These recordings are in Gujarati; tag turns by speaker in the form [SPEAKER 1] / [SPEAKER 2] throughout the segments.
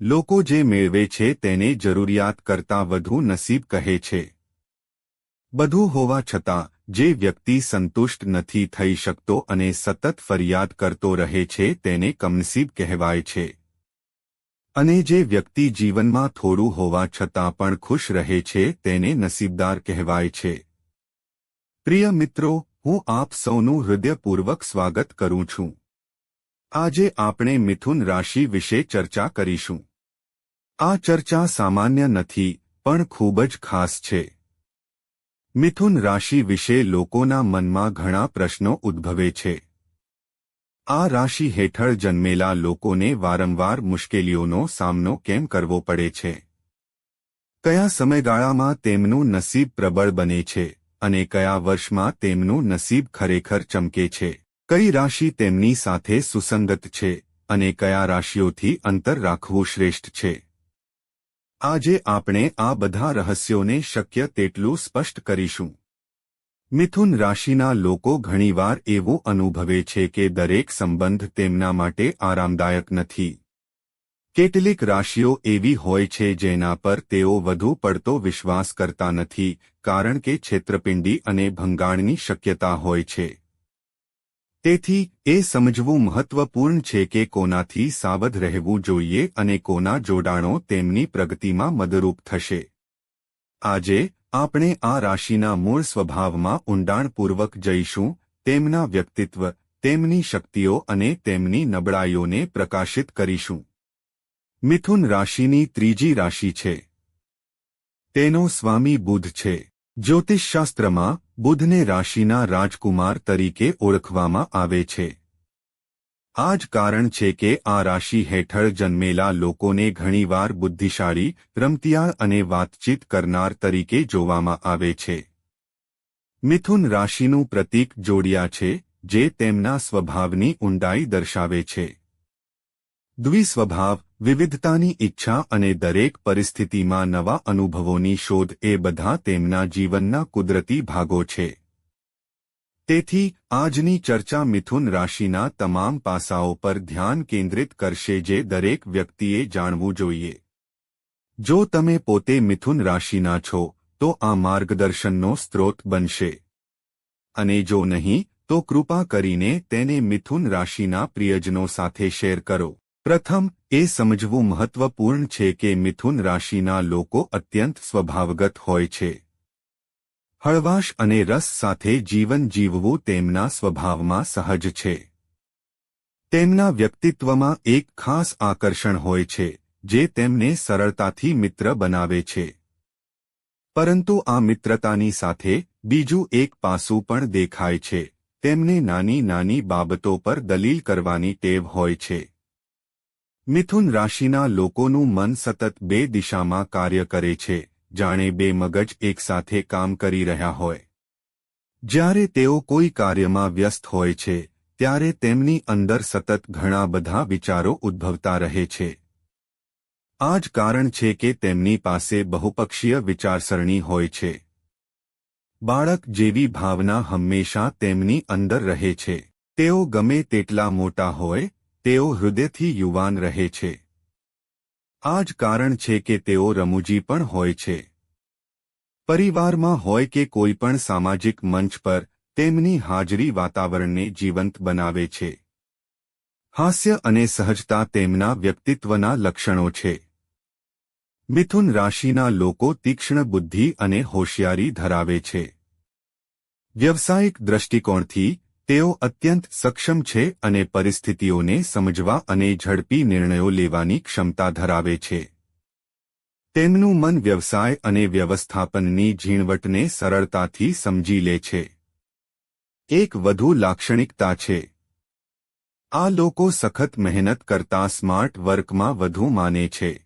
[SPEAKER 1] લોકો જે મેળવે છે તેને જરૂરિયાત કરતાં વધુ નસીબ કહે છે. બધું હોવા છતાં, જે વ્યક્તિ સંતુષ્ટ નથી થઈ શકતો અને સતત ફરિયાદ કરતો રહે છે તેને કમનસીબ કહેવાય છે. અને જે વ્યક્તિ જીવનમાં થોડું હોવા છતાં પણ ખુશ રહે છે તેને નસીબદાર કહેવાય છે. પ્રિય મિત્રો, હું આપ સૌનું હૃદયપૂર્વક સ્વાગત કરું છું. આજે આપણે મિથુન રાશિ વિશે ચર્ચા કરીશું. આ ચર્ચા સામાન્ય નથી, પણ ખૂબ જ ખાસ છે. મિથુન રાશિ વિશે લોકોના મનમાં ઘણા પ્રશ્નો ઉદ્ભવે છે. આ રાશિ હેઠળ જન્મેલા લોકોને વારંવાર મુશ્કેલીઓનો સામનો કેમ કરવો પડે છે? કયા સમયગાળામાં તેમનું નસીબ પ્રબળ બને છે અને કયા વર્ષમાં તેમનું નસીબ ખરેખર ચમકે છે? કઈ રાશિ તેમની સાથે સુસંગત છે અને કયા રાશિઓથી અંતર રાખવું શ્રેષ્ઠ છે? આજે આપણે આ બધા રહસ્યોને શક્ય તેટલું સ્પષ્ટ કરીશું. મિથુન રાશિના લોકો ઘણીવાર એવું અનુભવે છે કે દરેક સંબંધ તેમના માટે આરામદાયક નથી. કેટલીક રાશિઓ એવી હોય છે જેના પર તેઓ વધુ પડતો વિશ્વાસ કરતા નથી, કારણ કે છેતરપિંડી અને ભંગાણની શક્યતા હોય છે. તેથી, એ સમજવું મહત્વપૂર્ણ છે કે કોનાથી સાવધ રહેવું જોઈએ અને કોના જોડાણો તેમની પ્રગતિમાં મદરૂપ થશે. આજે, આપણે આ રાશિના મૂળ સ્વભાવમાં ઊંડાણપૂર્વક જઈશું, તેમના વ્યક્તિત્વ, તેમની શક્તિઓ અને તેમની નબળાઈઓને પ્રકાશિત કરીશું. મિથુન રાશિની ત્રીજી રાશિ છે. તેનો સ્વામી બુધ છે. જ્યોતિષશાસ્ત્રમાં બુધને રાશિના રાજકુમાર તરીકે ઓળખવામાં આવે છે. આ જ કારણ છે કે આ રાશિ હેઠળ જન્મેલા લોકોને ઘણીવાર બુદ્ધિશાળી, રમતિયાળ અને વાતચીત કરનાર તરીકે જોવામાં આવે છે. મિથુન રાશિનું પ્રતીક જોડિયા છે, જે તેમના સ્વભાવની ઊંડાઈ દર્શાવે છે. દ્વિસ્વભાવ વિવિધતાની ઈચ્છા અને દરેક પરિસ્થિતિમાં નવા અનુભવોની શોધ એ બધા તેમના જીવનના કુદરતી ભાગો છે. તેથી, આજની ચર્ચા મિથુન રાશિના તમામ પાસાઓ પર ધ્યાન કેન્દ્રિત કરશે જે દરેક વ્યક્તિએ જાણવું જોઈએ. જો તમે પોતે મિથુન રાશિના છો, તો આ માર્ગદર્શનનો સ્ત્રોત બનશે. અને જો નહીં, તો કૃપા કરીને તેને મિથુન રાશિના પ્રિયજનો સાથે શેર કરો. પ્રથમ, એ સમજવું મહત્વપૂર્ણ છે કે મિથુન રાશિના લોકો અત્યંત સ્વભાવગત હોય છે. હળવાશ અને રસ સાથે જીવન જીવવું તેમના સ્વભાવમાં સહજ છે. તેમના વ્યક્તિત્વમાં એક ખાસ આકર્ષણ હોય છે, જે તેમને સરળતાથી મિત્ર બનાવે છે. પરંતુ આ મિત્રતાની સાથે, બીજું એક પાસું પણ દેખાય છે, તેમને નાની નાની બાબતો પર દલીલ કરવાની ટેવ હોય છે. મિથુન રાશિના લોકોનું મન સતત બે દિશામાં કાર્ય કરે છે, જાણે બે મગજ એકસાથે કામ કરી રહ્યા હોય. જ્યારે તેઓ કોઈ કાર્યમાં વ્યસ્ત હોય છે, ત્યારે તેમની અંદર સતત ઘણા બધા વિચારો ઉદ્ભવતા રહે છે. આ જ કારણ છે કે તેમની પાસે બહુપક્ષીય વિચારસરણી હોય છે. બાળક જેવી ભાવના હંમેશા તેમની અંદર રહે છે. તેઓ ગમે તેટલા મોટા હોય તેઓ હૃદયથી યુવાન રહે છે. આ જ કારણ છે કે તેઓ રમૂજી પણ હોય છે. પરિવારમાં હોય કે કોઈ પણ સામાજિક મંચ પર, તેમની હાજરી વાતાવરણને જીવંત બનાવે છે. હાસ્ય અને સહજતા તેમના વ્યક્તિત્વના લક્ષણો છે. મિથુન રાશિના લોકો તીક્ષ્ણ બુદ્ધિ અને હોશિયારી ધરાવે છે. વ્યવસાયિક દ્રષ્ટિકોણથી તેઓ અત્યંત સક્ષમ છે અને પરિસ્થિતિઓને સમજવા અને ઝડપી નિર્ણયો લેવાની ક્ષમતા ધરાવે છે. તેમનું મન વ્યવસાય અને વ્યવસ્થાપનની ઝીણવટને સરળતાથી સમજી લે છે. એક વધુ લાક્ષણિકતા છે. આ લોકો સખત મહેનત કરતા સ્માર્ટ વર્કમાં વધુ માને છે.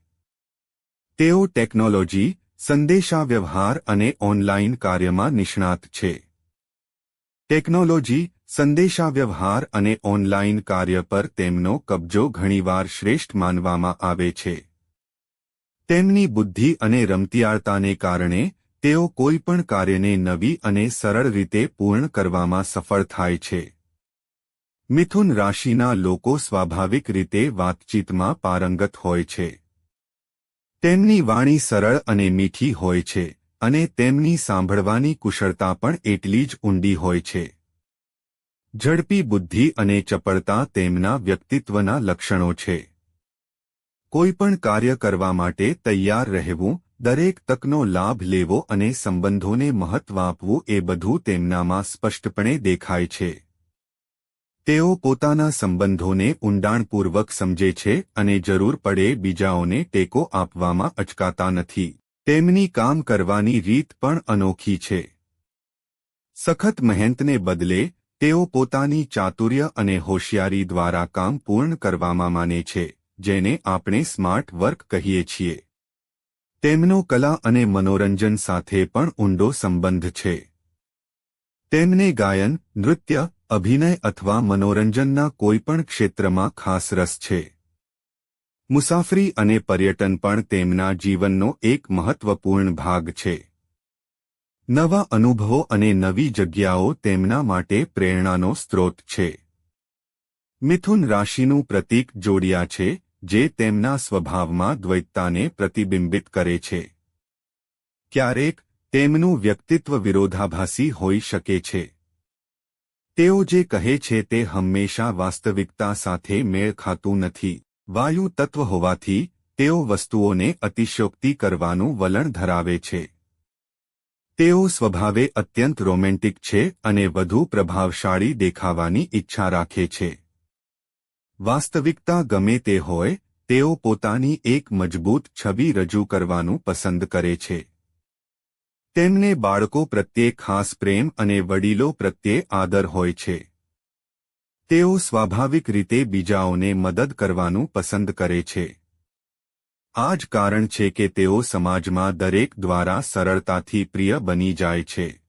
[SPEAKER 1] તેઓ ટેકનોલોજી, સંદેશાવ્યવહાર અને ઓનલાઇન કાર્યમાં નિષ્ણાત છે. ટેકનોલોજી સંદેશાવ્યવહાર અને ઓનલાઇન કાર્ય પર તેમનો કબજો ઘણીવાર શ્રેષ્ઠ માનવામાં આવે છે. તેમની બુદ્ધિ અને રમતિયાળતાને કારણે, તેઓ કોઈપણ કાર્યને નવી અને સરળ રીતે પૂર્ણ કરવામાં સફળ થાય છે. મિથુન રાશિના લોકો સ્વાભાવિક રીતે વાતચીતમાં પારંગત હોય છે. તેમની વાણી સરળ અને મીઠી હોય છે, અને તેમની સાંભળવાની કુશળતા પણ એટલી જ ઊંડી હોય છે. ઝડપી બુદ્ધિ અને ચપળતા તેમના વ્યક્તિત્વના લક્ષણો છે. કોઈપણ કાર્ય કરવા માટે તૈયાર રહેવું, દરેક તકનો લાભ લેવો અને સંબંધોને મહત્વ આપવું એ બધું તેમનામાં સ્પષ્ટપણે દેખાય છે. તેઓ પોતાના સંબંધોને ઊંડાણપૂર્વક સમજે છે અને જરૂર પડે બીજાઓને ટેકો આપવામાં અચકાતા નથી. તેમની કામ કરવાની રીત પણ અનોખી છે. સખત મહેનતને બદલે તેઓ પોતાની ચાતુર્ય અને હોશિયારી દ્વારા કામ પૂર્ણ કરવામાં માને છે, જેને આપણે સ્માર્ટ વર્ક કહીએ છીએ. તેમનો કલા અને મનોરંજન સાથે પણ ઊંડો સંબંધ છે. તેમને ગાયન, નૃત્ય, અભિનય અથવા મનોરંજનના કોઈપણ ક્ષેત્રમાં ખાસ રસ છે. મુસાફરી અને પર્યટન પણ તેમના જીવનનો એક મહત્વપૂર્ણ ભાગ છે. નવા અનુભવો અને નવી જગ્યાઓ તેમના માટે પ્રેરણાનો સ્ત્રોત છે. મિથુન રાશિનું પ્રતીક જોડિયા છે, જે તેમના સ્વભાવમાં દ્વૈતતાને પ્રતિબિંબિત કરે છે. ક્યારેક તેમનું વ્યક્તિત્વ વિરોધાભાસી હોઈ શકે છે. તેઓ જે કહે છે તે હંમેશા વાસ્તવિકતા સાથે મેળ ખાતું નથી. વાયુ તત્વ હોવાથી તેઓ વસ્તુઓને અતિશયોક્તિ કરવાનું વલણ ધરાવે છે. તેઓ સ્વભાવે અત્યંત રોમેન્ટિક છે અને વધુ પ્રભાવશાળી દેખાવાની ઈચ્છા રાખે છે. વાસ્તવિકતા ગમે તે હોય, તેઓ પોતાની એક મજબૂત છબી રજૂ કરવાનું પસંદ કરે છે. તેમને બાળકો પ્રત્યે ખાસ પ્રેમ અને વડીલો પ્રત્યે આદર હોય છે. તેઓ સ્વાભાવિક રીતે બીજાઓને મદદ કરવાનું પસંદ કરે છે. આ જ કારણ છે કે તેઓ સમાજમાં દરેક દ્વારા સરળતાથી પ્રિય બની જાય છે.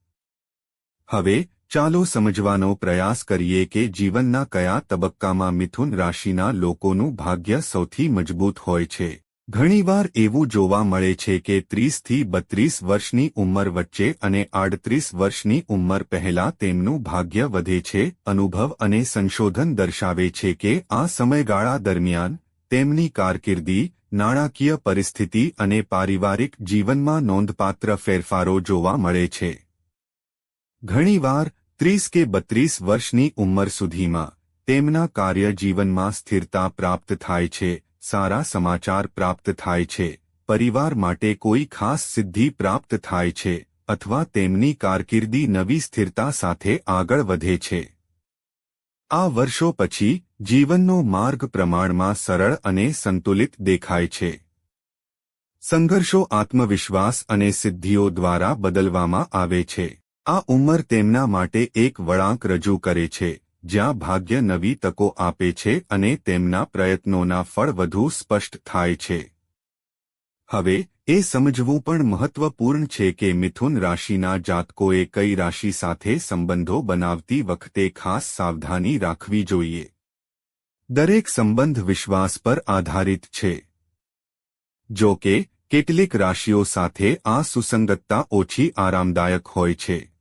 [SPEAKER 1] હવે, ચાલો સમજવાનો પ્રયાસ કરીએ કે જીવનના કયા તબક્કામાં મિથુન રાશિના લોકોનું ભાગ્ય સૌથી મજબૂત હોય છે. ઘણીવાર એવું જોવા મળે છે કે ત્રીસથી બત્રીસ વર્ષની ઉંમર વચ્ચે અને આડત્રીસ વર્ષની ઉંમર પહેલા તેમનું ભાગ્ય વધે છે. અનુભવ અને સંશોધન દર્શાવે છે કે આ સમયગાળા દરમિયાન તેમની કારકિર્દી નાણાકીય પરિસ્થિતિ અને પારિવારિક જીવનમાં નોંધપાત્ર ફેરફારો જોવા મળે છે. ઘણીવાર ત્રીસ કે બત્રીસ વર્ષની ઉંમર સુધીમાં તેમના કાર્ય જીવનમાં સ્થિરતા પ્રાપ્ત થાય છે, સારા સમાચાર પ્રાપ્ત થાય છે, પરિવાર માટે કોઈ ખાસ સિદ્ધિ પ્રાપ્ત થાય છે, અથવા તેમની કારકિર્દી નવી સ્થિરતા સાથે આગળ વધે છે. આ વર્ષો પછી જીવનનો માર્ગ પ્રમાણમાં સરળ અને સંતુલિત દેખાય છે. સંઘર્ષો આત્મવિશ્વાસ અને સિદ્ધિઓ દ્વારા બદલવામાં આવે છે. આ ઉંમર તેમના માટે એક વળાંક રજૂ કરે છે, જ્યાં ભાગ્ય નવી તકો આપે છે અને તેમના પ્રયત્નોના ફળ વધુ સ્પષ્ટ થાય છે. હવે, એ સમજવું પણ મહત્વપૂર્ણ છે કે મિથુન રાશિના જાતકોએ કઈ રાશિ સાથે સંબંધો બનાવતી વખતે ખાસ સાવધાની રાખવી જોઈએ. દરેક સંબંધ વિશ્વાસ પર આધારિત છે. જો કે, કેટલીક રાશિઓ સાથે આ સુસંગતતા ઓછી આરામદાયક હોય છે.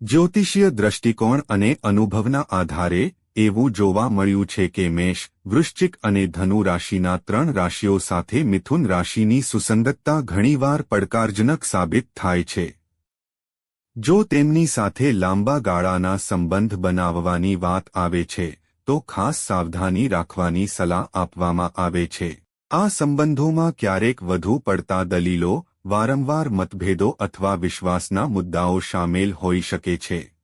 [SPEAKER 1] જ્યોતિષીય દ્રષ્ટિકોણ અને અનુભવના આધારે એવું જોવા મળ્યું છે કે મેષ, વૃશ્ચિક અને ધનુ રાશિના ત્રણ રાશિઓ સાથે મિથુન રાશિની સુસંગતતા ઘણીવાર પડકારજનક સાબિત થાય છે. જો તેમની સાથે લાંબા ગાળાના સંબંધ બનાવવાની વાત આવે છે તો ખાસ સાવધાની રાખવાની સલાહ આપવામાં આવે છે. આ સંબંધોમાં ક્યારેક વધુ પડતા દલીલો, વારંવાર મતભેદો અથવા વિશ્વાસના મુદ્દાઓ સામેલ હોઈ શકે છે.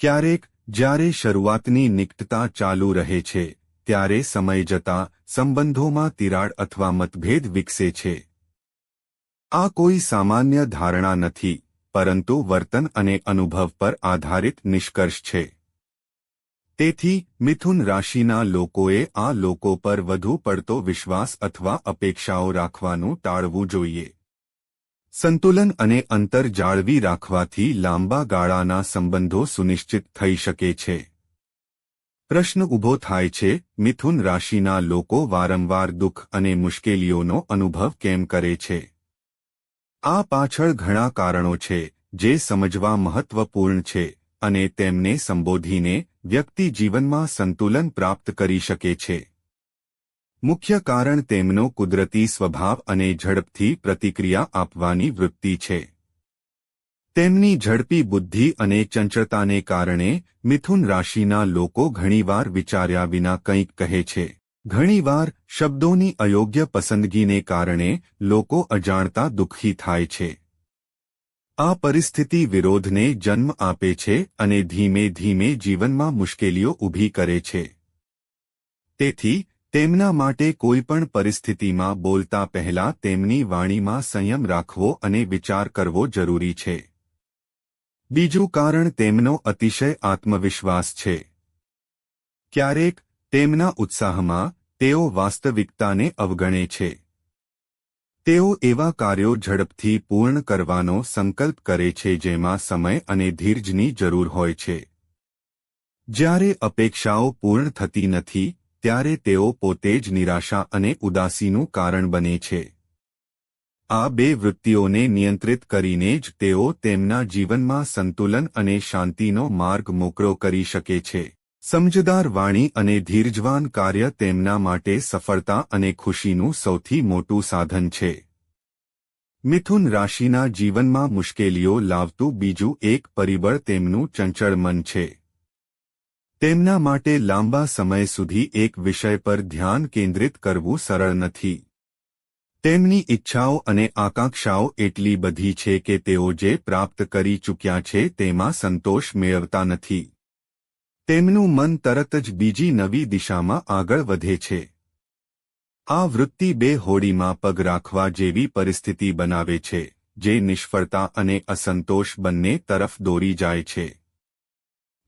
[SPEAKER 1] ક્યારેક, જ્યારે શરૂઆતની નિકટતા ચાલુ રહે છે, ત્યારે સમય જતા સંબંધોમાં તિરાડ અથવા મતભેદ વિકસે છે. આ કોઈ સામાન્ય ધારણા નથી, પરંતુ વર્તન અને અનુભવ પર આધારિત નિષ્કર્ષ છે. તેથી મિથુન રાશિના લોકોએ આ લોકો પર વધુ પડતો વિશ્વાસ અથવા અપેક્ષાઓ રાખવાનું ટાળવું જોઈએ. સંતુલન અને અંતર જાળવી રાખવાથી લાંબા ગાળાના સંબંધો સુનિશ્ચિત થઈ શકે છે. પ્રશ્ન ઊભો થાય છે, મિથુન રાશિના લોકો વારંવાર દુઃખ અને મુશ્કેલીઓનો અનુભવ કેમ કરે છે? આ પાછળ ઘણા કારણો છે, જે સમજવા મહત્વપૂર્ણ છે, અને તેમને સંબોધીને વ્યક્તિ જીવનમાં સંતુલન પ્રાપ્ત કરી શકે છે. મુખ્ય કારણ તેમનો કુદરતી સ્વભાવ અને ઝડપથી પ્રતિક્રિયા આપવાની વૃત્તિ છે. તેમની ઝડપી બુદ્ધિ અને ચંચળતાને કારણે મિથુન રાશિના લોકો ઘણીવાર વિચાર્યા વિના કંઈક કહે છે. ઘણીવાર શબ્દોની અયોગ્ય પસંદગીને કારણે લોકો અજાણતા દુઃખી થાય છે. આ પરિસ્થિતિ વિરોધને જન્મ આપે છે અને ધીમે ધીમે જીવનમાં મુશ્કેલીઓ ઊભી કરે છે. તેથી, તેમના માટે કોઈપણ પરિસ્થિતિમાં બોલતા પહેલા તેમની વાણીમાં સંયમ રાખવો અને વિચાર કરવો જરૂરી છે. બીજું કારણ તેમનો અતિશય આત્મવિશ્વાસ છે. ક્યારેક, તેમના ઉત્સાહમાં તેઓ વાસ્તવિકતાને અવગણે છે. તેઓ એવા કાર્યો ઝડપથી પૂર્ણ કરવાનો સંકલ્પ કરે છે જેમાં સમય અને ધીરજની જરૂર હોય છે. જ્યારે અપેક્ષાઓ પૂર્ણ થતી નથી, ત્યારે તેઓ પોતે જ નિરાશા અને ઉદાસીનું કારણ બને છે. આ બે વૃત્તિઓને નિયંત્રિત કરીને જ તેઓ તેમના જીવનમાં સંતુલન અને શાંતિનો માર્ગ મોકળો કરી શકે છે. સમજદાર વાણી અને ધીરજવાન કાર્ય તેમના માટે સફળતા અને ખુશીનું સૌથી મોટું સાધન છે. મિથુન રાશિના જીવનમાં મુશ્કેલીઓ લાવતું બીજું એક પરિબળ તેમનું ચંચળ મન છે. તેમના માટે લાંબા સમય સુધી એક વિષય પર ધ્યાન કેન્દ્રિત કરવું સરળ નથી. તેમની ઈચ્છાઓ અને આકાંક્ષાઓ એટલી બધી છે કે તેઓ જે પ્રાપ્ત કરી ચૂક્યા છે તેમાં સંતોષ મેળવતા નથી. તેમનું મન તરત જ બીજી નવી દિશામાં આગળ વધે છે. આ વૃત્તિ બે હોડીમાં પગ રાખવા જેવી પરિસ્થિતિ બનાવે છે, જે નિષ્ફળતા અને અસંતોષ બંને તરફ દોરી જાય છે.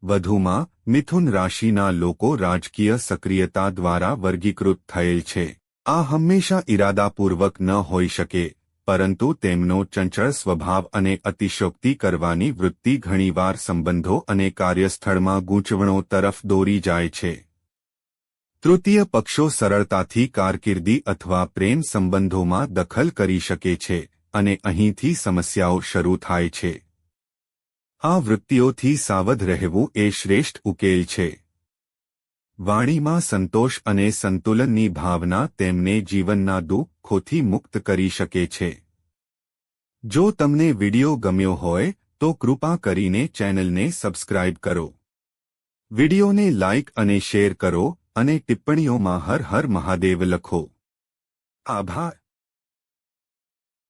[SPEAKER 1] વધુમાં, મિથુન રાશિના લોકો રાજકીય સક્રિયતા દ્વારા વર્ગીકૃત થયેલ છે. આ હંમેશા ઇરાદાપૂર્વક ન હોઈ શકે પરંતુ તેમનો ચંચળ સ્વભાવ અને અતિશોક્તિ કરવાની વૃત્તિ ઘણીવાર સંબંધો અને કાર્યસ્થળમાં ગૂંચવણો તરફ દોરી જાય છે. તૃતીય પક્ષો સરળતાથી કારકિર્દી અથવા પ્રેમ સંબંધોમાં દખલ કરી શકે છે અને અહીંથી સમસ્યાઓ શરૂ થાય છે. આ વૃત્તિઓથી સાવધ રહેવું એ શ્રેષ્ઠ ઉકેલ છે. વાણીમાં સંતોષ અને સંતુલનની ભાવના તેમને જીવનના દુઃખોથી મુક્ત કરી શકે છે. જો તમને વિડિયો ગમ્યો હોય, તો કૃપા કરીને ચેનલને સબસ્ક્રાઇબ કરો. વિડિયોને લાઇક અને શેર કરો અને ટિપ્પણીઓમાં હર હર મહાદેવ લખો. આભાર.